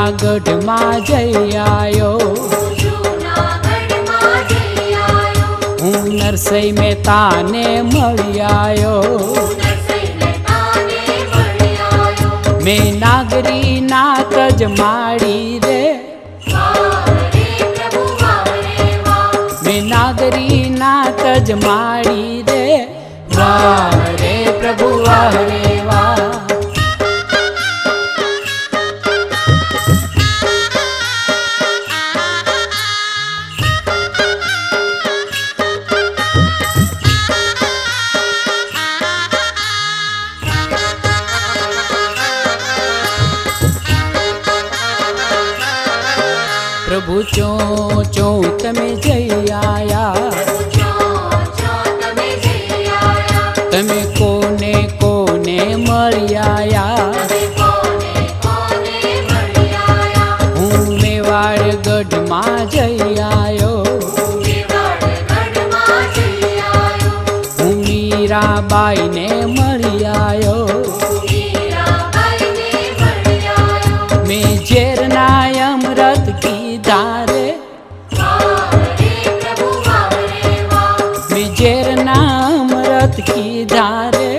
જૂનાગઢમાં જઈ આવ્યો હું નરસઈ મહેતાને મળી આવ્યો મેં નાગરી નાત જ માડી રે. મેં નાગરી નાત જ માડી રે. વાહ ચો ચો તમે જઈ આયા. તમે કોને કોને મળ્યા હું મેવાડ ગઢમાં જઈ આવ્યો હું મીરાબાઈને મળી અમૃત કીધા રે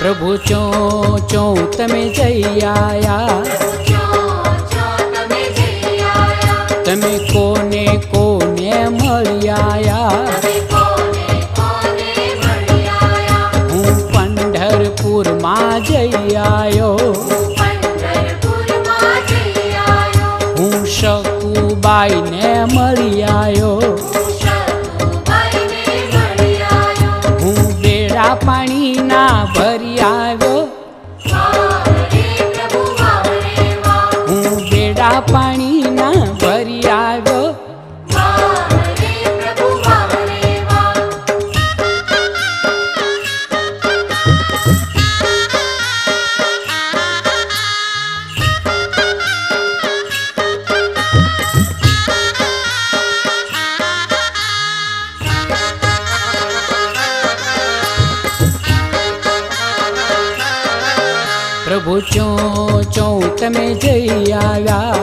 પ્રભુ ચો ચો તમે જઈ આયા તમે કોને કોને મળ્યા હું પંઢરપુરમાં જઈ આવ્યો હું શકુબાઈને મળી આવ્યો હું બેડા પાણીના ભરી તમે જઈ આવ્યા.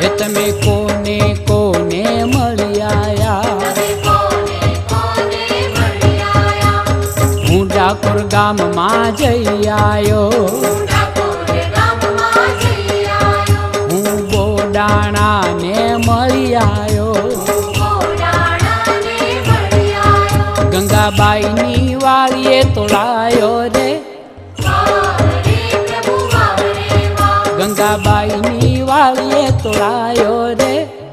એ તમે કોને કોને મળી આયા? હું ડાકોર ગામમાં જઈ આવ્યો હું બોડાણાને મળી આયો. ગંગાબાઈની વાળીએ તોડાયો રે. ગંગાબાઈની વાળીએ તોડાયો રે.